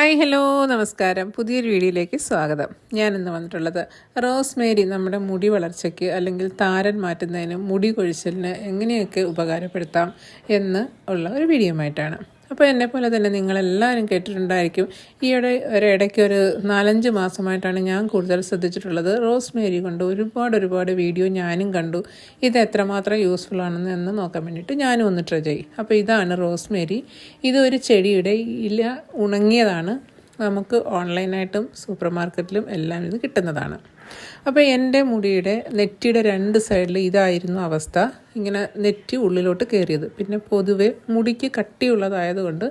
Hi hello നമസ്കാരം. പുതിയൊരു വീഡിയോയിലേക്ക് സ്വാഗതം. ഞാൻ ഇന്ന് വന്നിട്ടുള്ളത് റോസ്മേരി നമ്മുടെ മുടി വളർച്ചയ്ക്ക് അല്ലെങ്കിൽ താരൻ മാറ്റുന്നതിന് മുടി കൊഴിച്ചലിന് എങ്ങനെയൊക്കെ ഉപകാരപ്പെടുത്താം എന്ന് ഉള്ള ഒരു വീഡിയോ ആയിട്ടാണ് അപ്പോൾ എന്നെ പോലെ തന്നെ നിങ്ങളെല്ലാവരും കേട്ടിട്ടുണ്ടായിരിക്കും. ഈയിടെ ഒരു ഇടയ്ക്ക് ഒരു നാലഞ്ച് മാസമായിട്ടാണ് ഞാൻ കൂടുതൽ ശ്രദ്ധിച്ചിട്ടുള്ളത്. റോസ്മേരി കൊണ്ട് ഒരുപാട് ഒരുപാട് വീഡിയോ ഞാനും കണ്ടു. ഇത് എത്രമാത്രം യൂസ്ഫുൾ ആണെന്ന് എന്ന് നോക്കാൻ വേണ്ടിയിട്ട് ഞാനും ഒന്ന് ട്രൈ ചെയ്യും. അപ്പോൾ ഇതാണ് റോസ്മേരി. ഇതൊരു ചെടിയുടെ ഇല ഉണങ്ങിയതാണ്. നമുക്ക് ഓൺലൈനായിട്ടും സൂപ്പർ മാർക്കറ്റിലും എല്ലാം ഇത് കിട്ടുന്നതാണ്. അപ്പോൾ എന്റെ മുടിയുടെ നെറ്റിയുടെ രണ്ട് സൈഡിൽ ഇതായിരുന്നു അവസ്ഥ. ഇങ്ങനെ നെറ്റി ഉള്ളിലോട്ട് കയറിയത് പിന്നെ പൊതുവെ മുടിക്ക് കട്ടിയുള്ളതായതുകൊണ്ട്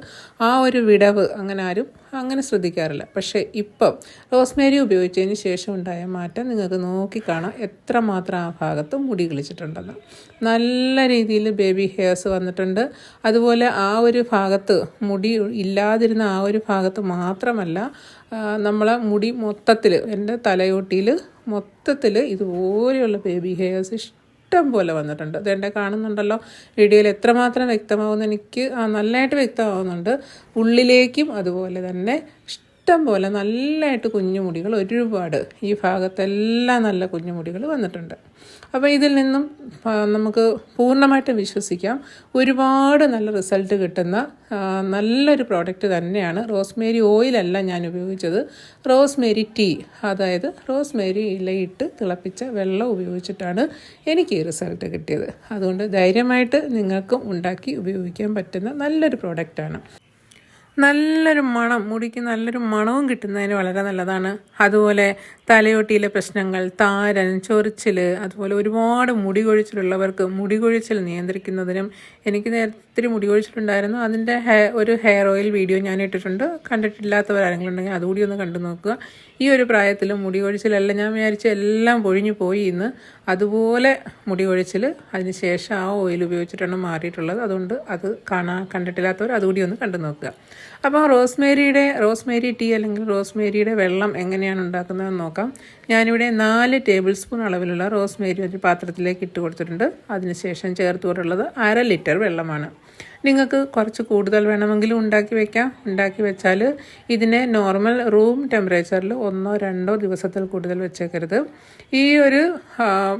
ആ ഒരു വിടവ് അങ്ങനെ ആരും അങ്ങനെ ശ്രദ്ധിക്കാറില്ല. പക്ഷേ ഇപ്പം റോസ്മേരി ഉപയോഗിച്ചതിന് ശേഷം ഉണ്ടായ മാറ്റം നിങ്ങൾക്ക് നോക്കിക്കാണാം എത്രമാത്രം ആ ഭാഗത്ത് മുടി കിളിച്ചിട്ടുണ്ടെന്ന്. നല്ല രീതിയിൽ ബേബി ഹെയർസ് വന്നിട്ടുണ്ട്. അതുപോലെ ആ ഒരു ഭാഗത്ത് മുടി ഇല്ലാതിരുന്ന ആ ഒരു ഭാഗത്ത് മാത്രമല്ല നമ്മളെ മുടി മൊത്തത്തിൽ എന്റെ തലയോട്ടിയിൽ മൊത്തത്തിൽ ഇതുപോലെയുള്ള ബേബി ഹെയർസ് ഇഷ്ടം പോലെ വന്നിട്ടുണ്ട്. അതെന്റെ കാണുന്നുണ്ടല്ലോ. വീഡിയോയിൽ എത്രമാത്രം വ്യക്തമാവുമെന്ന് എനിക്ക് നല്ലതായിട്ട് വ്യക്തമാവുന്നുണ്ട്. ഉള്ളിലേക്കും അതുപോലെ തന്നെ ഇഷ്ടം പോലെ നല്ലതായിട്ട് കുഞ്ഞുമുടികൾ ഒരുപാട് ഈ ഭാഗത്തെല്ലാം നല്ല കുഞ്ഞുമുടികൾ വന്നിട്ടുണ്ട്. അപ്പോൾ ഇതിൽ നിന്നും നമുക്ക് പൂർണമായിട്ടും വിശ്വസിക്കാം. ഒരുപാട് നല്ല റിസൾട്ട് കിട്ടുന്ന നല്ലൊരു പ്രോഡക്റ്റ് തന്നെയാണ് റോസ്മേരി ഓയിലല്ല ഞാൻ ഉപയോഗിച്ചത്. റോസ്മേരി ടീ അതായത് റോസ്മേരി ഇലയിട്ട് തിളപ്പിച്ച വെള്ളം ഉപയോഗിച്ചിട്ടാണ് എനിക്ക് ഈ റിസൾട്ട് കിട്ടിയത്. അതുകൊണ്ട് ധൈര്യമായിട്ട് നിങ്ങൾക്കും ഉണ്ടാക്കി ഉപയോഗിക്കാൻ പറ്റുന്ന നല്ലൊരു പ്രോഡക്റ്റാണ്. നല്ലൊരു മണം മുടിക്ക് നല്ലൊരു മണവും കിട്ടുന്നതിന് വളരെ നല്ലതാണ്. അതുപോലെ തലയോട്ടിയിലെ പ്രശ്നങ്ങൾ താരൻ ചൊറിച്ചിൽ അതുപോലെ ഒരുപാട് മുടി കൊഴിച്ചിലുള്ളവർക്ക് മുടി കൊഴിച്ചിൽ നിയന്ത്രിക്കുന്നതിനും എനിക്ക് നേരത്തെ മുടി ഒഴിച്ചിട്ടുണ്ടായിരുന്നു അതിന്റെ ഒരു ഹെയർ ഓയിൽ വീഡിയോ ഞാൻ ഇട്ടിട്ടുണ്ട്. കണ്ടിട്ടില്ലാത്തവർ ആരെങ്കിലും ഉണ്ടെങ്കിൽ അതുകൂടി ഒന്ന് കണ്ടു നോക്കുക. ഈ ഒരു പ്രായത്തിൽ മുടി ഒഴിച്ചിലല്ല ഞാൻ വിചാരിച്ച എല്ലാം പൊഴിഞ്ഞു പോയി ഇന്ന്. അതുപോലെ മുടി ഒഴിച്ചിൽ അതിന് ശേഷം ആ ഓയിൽ ഉപയോഗിച്ചിട്ടാണ് മാറിയിട്ടുള്ളത്. അതുകൊണ്ട് അത് കാണാൻ കണ്ടിട്ടില്ലാത്തവർ അതുകൂടി ഒന്ന് കണ്ടു നോക്കുക. അപ്പോൾ റോസ്മേരിയുടെ റോസ്മേരി ടീ അല്ലെങ്കിൽ റോസ്മേരിയുടെ വെള്ളം എങ്ങനെയാണ് ഉണ്ടാക്കുന്നതെന്ന് നോക്കാം. ഞാനിവിടെ നാല് ടേബിൾ സ്പൂൺ അളവിലുള്ള റോസ്മേരി ഒരു പാത്രത്തിലേക്ക് ഇട്ട് കൊടുത്തിട്ടുണ്ട്. അതിനുശേഷം ചേർത്തുകൊണ്ടുള്ളത് അര ലിറ്റർ വെള്ളമാണ്. നിങ്ങൾക്ക് കുറച്ച് കൂടുതൽ വേണമെങ്കിലും ഉണ്ടാക്കി വെക്കാം. ഉണ്ടാക്കി വെച്ചാൽ ഇതിനെ നോർമൽ റൂം ടെമ്പറേച്ചറിൽ ഒന്നോ രണ്ടോ ദിവസത്തിൽ കൂടുതൽ വെച്ചേക്കരുത്. ഈ ഒരു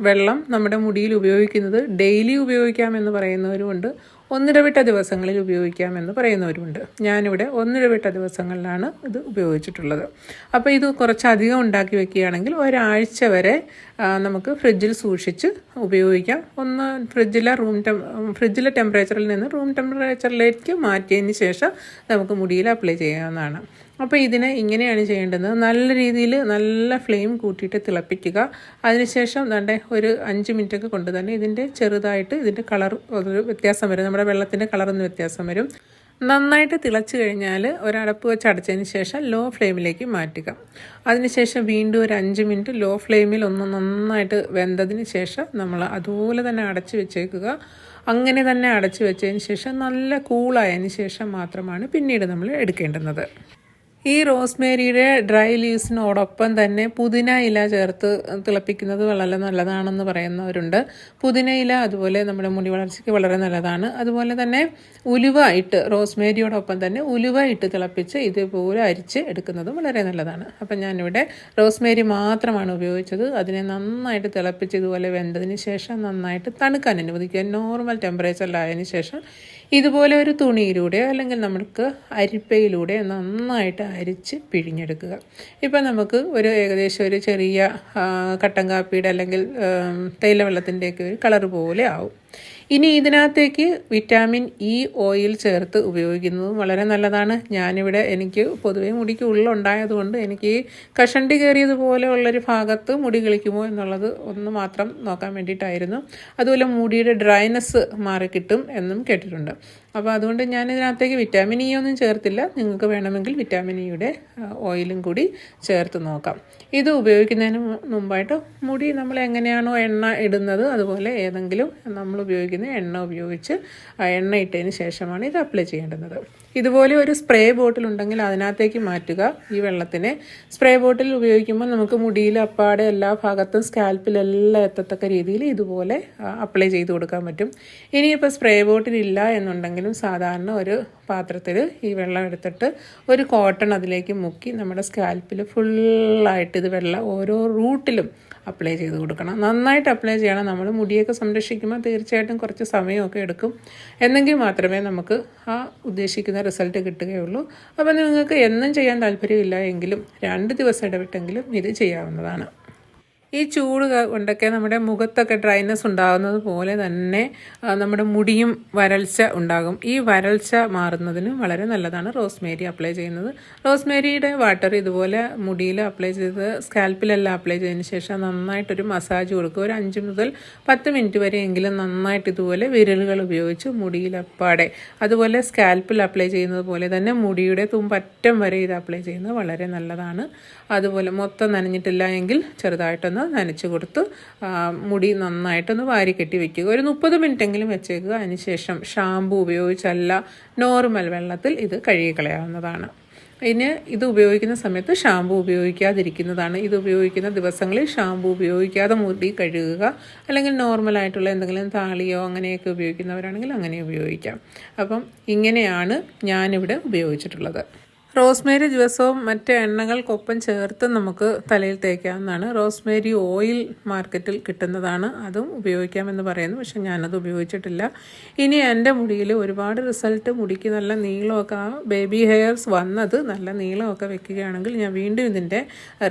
വെള്ളം നമ്മുടെ മുടിയിൽ ഉപയോഗിക്കുന്നത് ഡെയിലി ഉപയോഗിക്കാമെന്ന് പറയുന്നവരുമുണ്ട്. ഒന്നിടവിട്ട ദിവസങ്ങളിൽ ഉപയോഗിക്കാമെന്ന് പറയുന്നവരുമുണ്ട്. ഞാനിവിടെ ഒന്നിടവിട്ട ദിവസങ്ങളിലാണ് ഇത് ഉപയോഗിച്ചിട്ടുള്ളത്. അപ്പോൾ ഇത് കുറച്ചധികം ഉണ്ടാക്കി വെക്കുകയാണെങ്കിൽ ഒരാഴ്ച വരെ നമുക്ക് ഫ്രിഡ്ജിൽ സൂക്ഷിച്ച് ഉപയോഗിക്കാം. ഒന്ന് ഫ്രിഡ്ജിലെ റൂം ടെം ഫ്രിഡ്ജിലെ ടെമ്പറേച്ചറിൽ നിന്ന് റൂം ടെമ്പറേച്ചറിലേക്ക് മാറ്റിയതിന് ശേഷം നമുക്ക് മുടിയിൽ അപ്ലൈ ചെയ്യാവുന്നതാണ്. അപ്പോൾ ഇതിനെ ഇങ്ങനെയാണ് ചെയ്യേണ്ടത്. നല്ല രീതിയിൽ നല്ല ഫ്ലെയിം കൂട്ടിയിട്ട് തിളപ്പിക്കുക. അതിനുശേഷം ദണ്ടെ ഒരു അഞ്ച് മിനിറ്റൊക്കെ കൊണ്ട് തന്നെ ഇതിന്റെ ചെറുതായിട്ട് ഇതിന്റെ കളർ ഒരു വ്യത്യാസം വരും. നമ്മുടെ വെള്ളത്തിന്റെ കളറൊന്ന് വ്യത്യാസം വരും. നന്നായിട്ട് തിളച്ചു കഴിഞ്ഞാൽ ഒരടപ്പ് വെച്ച് അടച്ചതിന് ശേഷം ലോ ഫ്ലെയിമിലേക്ക് മാറ്റുക. അതിനുശേഷം വീണ്ടും ഒരു അഞ്ച് മിനിറ്റ് ലോ ഫ്ലെയിമിൽ ഒന്ന് നന്നായിട്ട് വെന്തതിന് ശേഷം നമ്മൾ അതുപോലെ തന്നെ അടച്ചു വെച്ചേക്കുക. അങ്ങനെ തന്നെ അടച്ചു വെച്ചതിന് ശേഷം നല്ല കൂളായതിന് ശേഷം മാത്രമാണ് പിന്നീട് നമ്മൾ എടുക്കേണ്ടുന്നത്. ഈ റോസ്മേരിയുടെ ഡ്രൈ ലീവ്സിനോടൊപ്പം തന്നെ പുതിന ഇല ചേർത്ത് തിളപ്പിക്കുന്നത് വളരെ നല്ലതാണെന്ന് പറയുന്നവരുണ്ട്. പുതിന ഇല അതുപോലെ നമ്മുടെ മുടി വളർച്ചയ്ക്ക് വളരെ നല്ലതാണ്. അതുപോലെ തന്നെ ഉലുവ ഇട്ട് റോസ്മേരിയോടൊപ്പം തന്നെ ഉലുവ ഇട്ട് തിളപ്പിച്ച് ഇതുപോലെ അരിച്ച് എടുക്കുന്നതും വളരെ നല്ലതാണ്. അപ്പം ഞാനിവിടെ റോസ്മേരി മാത്രമാണ് ഉപയോഗിച്ചത്. അതിനെ നന്നായിട്ട് തിളപ്പിച്ച് ഇതുപോലെ വെന്തതിന് ശേഷം നന്നായിട്ട് തണുക്കാൻ അനുവദിക്കുക. നോർമൽ ടെമ്പറേച്ചറിലായതിനു ശേഷം ഇതുപോലെ ഒരു തുണിയിലൂടെ അല്ലെങ്കിൽ നമുക്ക് അരിപ്പയിലൂടെ നന്നായിട്ട് അരിച്ച് പിഴിഞ്ഞെടുക്കുക. ഇപ്പം നമുക്ക് ഒരു ഏകദേശം ഒരു ചെറിയ കട്ടൻ കാപ്പിയുടെ അല്ലെങ്കിൽ തേയില വെള്ളത്തിന്റെയൊക്കെ ഒരു കളർ പോലെ ആവും. ഇനി ഇതിനകത്തേക്ക് വിറ്റാമിൻ ഇ ഓയിൽ ചേർത്ത് ഉപയോഗിക്കുന്നതും വളരെ നല്ലതാണ്. ഞാനിവിടെ എനിക്ക് പൊതുവേ മുടിക്ക് ഉള്ളുണ്ടായതുകൊണ്ട് എനിക്ക് കഷണ്ടി കയറിയതുപോലെ ഉള്ളൊരു ഭാഗത്ത് മുടി കളിക്കുമോ എന്നുള്ളത് ഒന്ന് മാത്രം നോക്കാൻ വേണ്ടിയിട്ടായിരുന്നു. അതുപോലെ മുടിയുടെ ഡ്രൈനെസ് മാറി കിട്ടും എന്നും കേട്ടിട്ടുണ്ട്. അപ്പോൾ അതുകൊണ്ട് ഞാൻ ഇതിനകത്തേക്ക് വിറ്റാമിൻ ഇ ഒന്നും ചേർത്തില്ല. നിങ്ങൾക്ക് വേണമെങ്കിൽ വിറ്റാമിൻ ഇയുടെ ഓയിലും കൂടി ചേർത്ത് നോക്കാം. ഇത് ഉപയോഗിക്കുന്നതിന് മുമ്പായിട്ട് മുടി നമ്മൾ എങ്ങനെയാണോ എണ്ണ ഇടുന്നത് അതുപോലെ ഏതെങ്കിലും നമ്മൾ ഉപയോഗിക്കുന്ന എണ്ണ ഉപയോഗിച്ച് എണ്ണ ഇട്ടതിന് ശേഷമാണ് ഇത് അപ്ലൈ ചെയ്യേണ്ടത് ഇതുപോലെ ഒരു സ്പ്രേ ബോട്ടിൽ ഉണ്ടെങ്കിൽ അതിനകത്തേക്ക് മാറ്റുക. ഈ വെള്ളത്തിനെ സ്പ്രേ ബോട്ടിൽ ഉപയോഗിക്കുമ്പോൾ നമുക്ക് മുടിയിൽ അപ്പാടെ എല്ലാ ഭാഗത്തും സ്കാൽപ്പിലെല്ലാം എത്തത്തക്ക രീതിയിൽ ഇതുപോലെ അപ്ലൈ ചെയ്ത് കൊടുക്കാൻ പറ്റും. ഇനിയിപ്പോൾ സ്പ്രേ ബോട്ടിൽ ഇല്ല എന്നുണ്ടെങ്കിലും സാധാരണ ഒരു പാത്രത്തിൽ ഈ വെള്ളം എടുത്തിട്ട് ഒരു കോട്ടൺ അതിലേക്ക് മുക്കി നമ്മുടെ സ്കാൽപ്പിൽ ഫുള്ളായിട്ട് ഇത് വെള്ളം ഓരോ റൂട്ടിലും അപ്ലൈ ചെയ്ത് കൊടുക്കണം. നന്നായിട്ട് അപ്ലൈ ചെയ്യണം. നമ്മൾ മുടിയൊക്കെ സംരക്ഷിക്കുമ്പോൾ തീർച്ചയായിട്ടും കുറച്ച് സമയമൊക്കെ എടുക്കും. എന്നെങ്കിൽ മാത്രമേ നമുക്ക് ആ ഉദ്ദേശിക്കുന്ന റിസൾട്ട് കിട്ടുകയുള്ളൂ. അപ്പോൾ നിങ്ങൾക്ക് എന്നും ചെയ്യാൻ താല്പര്യമില്ല എങ്കിലും രണ്ട് ദിവസം ഇടവിട്ടെങ്കിലും ഇത് ചെയ്യാവുന്നതാണ്. ഈ ചൂട് കൊണ്ടൊക്കെ നമ്മുടെ മുഖത്തൊക്കെ ഡ്രൈനെസ് ഉണ്ടാകുന്നത് പോലെ തന്നെ നമ്മുടെ മുടിയും വരൾച്ച ഉണ്ടാകും. ഈ വരൾച്ച മാറുന്നതിന് വളരെ നല്ലതാണ് റോസ്മേരി അപ്ലൈ ചെയ്യുന്നത്. റോസ്മേരിയുടെ വാട്ടർ ഇതുപോലെ മുടിയിൽ അപ്ലൈ ചെയ്ത് സ്കാൽപ്പിലെല്ലാം അപ്ലൈ ചെയ്തതിന് ശേഷം നന്നായിട്ടൊരു മസാജ് കൊടുക്കുക. ഒരു അഞ്ച് മുതൽ പത്ത് മിനിറ്റ് വരെയെങ്കിലും നന്നായിട്ട് ഇതുപോലെ വിരലുകൾ ഉപയോഗിച്ച് മുടിയിലപ്പാടെ അതുപോലെ സ്കാൽപ്പിൽ അപ്ലൈ ചെയ്യുന്നത് പോലെ തന്നെ മുടിയുടെ തുമ്പറ്റം വരെ ഇത് അപ്ലൈ ചെയ്യുന്നത് വളരെ നല്ലതാണ്. അതുപോലെ മൊത്തം നനഞ്ഞിട്ടില്ല എങ്കിൽ ചെറുതായിട്ടൊന്ന് നനച്ച് കൊടുത്ത് മുടി നന്നായിട്ടൊന്ന് വാരി കെട്ടി വെക്കുക. ഒരു മുപ്പത് മിനിറ്റെങ്കിലും വെച്ചേക്കുക. അതിനുശേഷം ഷാമ്പു ഉപയോഗിച്ചല്ല നോർമൽ വെള്ളത്തിൽ ഇത് കഴുകി കളയാവുന്നതാണ് ഇനി ഇത് ഉപയോഗിക്കുന്ന സമയത്ത് ഷാമ്പു ഉപയോഗിക്കാതിരിക്കുന്നതാണ്. ഇത് ഉപയോഗിക്കുന്ന ദിവസങ്ങളിൽ ഷാമ്പു ഉപയോഗിക്കാതെ മുടി കഴുകുക അല്ലെങ്കിൽ നോർമലായിട്ടുള്ള എന്തെങ്കിലും താളിയോ അങ്ങനെയൊക്കെ ഉപയോഗിക്കുന്നവരാണെങ്കിൽ അങ്ങനെ ഉപയോഗിക്കാം. അപ്പം ഇങ്ങനെയാണ് ഞാനിവിടെ ഉപയോഗിച്ചിട്ടുള്ളത്. റോസ്മേരി ദിവസവും മറ്റ് എണ്ണകൾക്കൊപ്പം ചേർത്ത് നമുക്ക് തലയിൽ തേക്കാവുന്നതാണ്. റോസ്മേരി ഓയിൽ മാർക്കറ്റിൽ കിട്ടുന്നതാണ്. അതും ഉപയോഗിക്കാമെന്ന് പറയുന്നു. പക്ഷെ ഞാനത് ഉപയോഗിച്ചിട്ടില്ല. ഇനി എന്റെ മുടിയിൽ ഒരുപാട് റിസൾട്ട് മുടിക്ക് നല്ല നീളമൊക്കെ ആ ബേബി ഹെയർസ് വന്നത് നല്ല നീളമൊക്കെ വെക്കുകയാണെങ്കിൽ ഞാൻ വീണ്ടും ഇതിന്റെ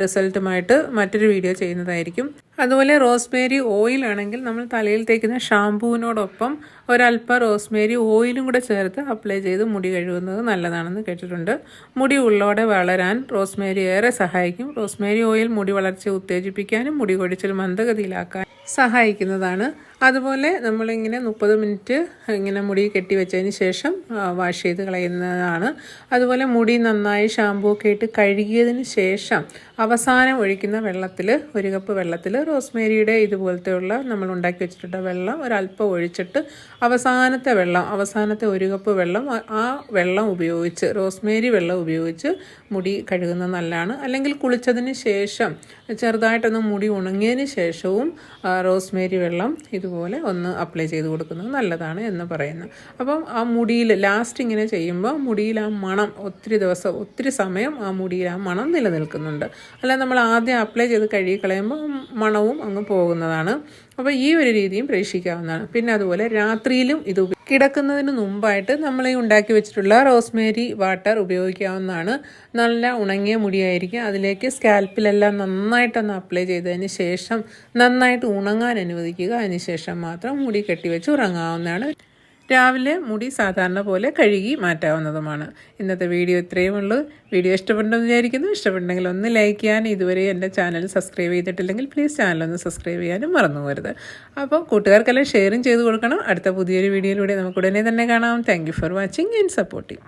റിസൾട്ടുമായിട്ട് മറ്റൊരു വീഡിയോ ചെയ്യുന്നതായിരിക്കും. അതുപോലെ റോസ്മേരി ഓയിൽ ആണെങ്കിൽ നമ്മൾ തലയിൽ തേക്കുന്ന ഷാംപൂവിനോടൊപ്പം ഒരല്പം റോസ്മേരി ഓയിലും കൂടെ ചേർത്ത് അപ്ലൈ ചെയ്ത് മുടി കഴുകുന്നത് നല്ലതാണെന്ന് കേട്ടിട്ടുണ്ട്. മുടി ഉള്ളോടെ വളരാൻ റോസ്മേരി ഏറെ സഹായിക്കും. റോസ്മേരി ഓയിൽ മുടി വളർച്ച ഉത്തേജിപ്പിക്കാനും മുടി കൊഴിച്ചിൽ മന്ദഗതിയിലാക്കാൻ സഹായിക്കുന്നതാണ് അതുപോലെ നമ്മളിങ്ങനെ മുപ്പത് മിനിറ്റ് ഇങ്ങനെ മുടി കെട്ടി വെച്ചതിന് ശേഷം വാഷ് ചെയ്ത് കളയുന്നതാണ്. അതുപോലെ മുടി നന്നായി ഷാമ്പൂ ഒക്കെ ഇട്ട് കഴുകിയതിന് ശേഷം അവസാനം ഒഴിക്കുന്ന വെള്ളത്തിൽ ഒരു കപ്പ് വെള്ളത്തിൽ റോസ്മേരിയുടെ ഇതുപോലത്തെയുള്ള നമ്മൾ ഉണ്ടാക്കി വെച്ചിട്ടുള്ള വെള്ളം ഒരല്പം ഒഴിച്ചിട്ട് അവസാനത്തെ വെള്ളം അവസാനത്തെ ഒരു കപ്പ് വെള്ളം ആ വെള്ളം ഉപയോഗിച്ച് റോസ്മേരി വെള്ളം ഉപയോഗിച്ച് മുടി കഴുകുന്നത് നല്ലതാണ്. അല്ലെങ്കിൽ കുളിച്ചതിന് ശേഷം ചെറുതായിട്ടൊന്ന് മുടി ഉണങ്ങിയതിന് ശേഷവും റോസ്മേരി വെള്ളം ഇതുപോലെ ഒന്ന് അപ്ലൈ ചെയ്ത് കൊടുക്കുന്നത് നല്ലതാണ് എന്ന് പറയുന്നു. അപ്പം ആ മുടിയിൽ ലാസ്റ്റ് ഇങ്ങനെ ചെയ്യുമ്പോൾ മുടിയിൽ ആ മണം ഒത്തിരി ദിവസം ഒത്തിരി സമയം ആ മുടിയിൽ ആ മണം നിലനിൽക്കുന്നുണ്ട്. അല്ലാതെ നമ്മൾ ആദ്യം അപ്ലൈ ചെയ്ത് കഴുകി കളയുമ്പോൾ മണവും അങ്ങ് പോകുന്നതാണ്. അപ്പോൾ ഈ ഒരു രീതിയും പ്രേക്ഷിക്കാവുന്നതാണ് പിന്നെ അതുപോലെ രാത്രിയിലും ഇത് കിടക്കുന്നതിന് മുമ്പായിട്ട് നമ്മൾ ഈ ഉണ്ടാക്കി വെച്ചിട്ടുള്ള റോസ്മേരി വാട്ടർ ഉപയോഗിക്കാവുന്നതാണ്. നല്ല ഉണങ്ങിയ മുടിയായിരിക്കും. അതിലേക്ക് സ്കാൽപ്പിലെല്ലാം നന്നായിട്ടൊന്ന് അപ്ലൈ ചെയ്തതിന് ശേഷം നന്നായിട്ട് ഉണങ്ങാൻ അനുവദിക്കുക. അതിന് ശേഷം മാത്രം മുടി കെട്ടിവെച്ച് ഉറങ്ങാവുന്നതാണ്. രാവിലെ മുടി സാധാരണ പോലെ കഴുകി മാറ്റാവുന്നതുമാണ്. ഇന്നത്തെ വീഡിയോ ഇത്രയും ഉള്ളൂ. വീഡിയോ ഇഷ്ടപ്പെട്ടെന്ന് വിചാരിക്കുന്നു. ഇഷ്ടപ്പെട്ടെങ്കിൽ ഒന്ന് ലൈക്ക് ചെയ്യാൻ ഇതുവരെ എന്റെ ചാനൽ സബ്സ്ക്രൈബ് ചെയ്തിട്ടില്ലെങ്കിൽ പ്ലീസ് ചാനലൊന്ന് സബ്സ്ക്രൈബ് ചെയ്യാനും മറന്നു പോരുത് അപ്പോൾ കൂട്ടുകാർക്കെല്ലാം ഷെയറും ചെയ്ത് കൊടുക്കണം. അടുത്ത പുതിയൊരു വീഡിയോയിലൂടെ നമുക്ക് ഉടനെ തന്നെ കാണാം. Thank for watching and supporting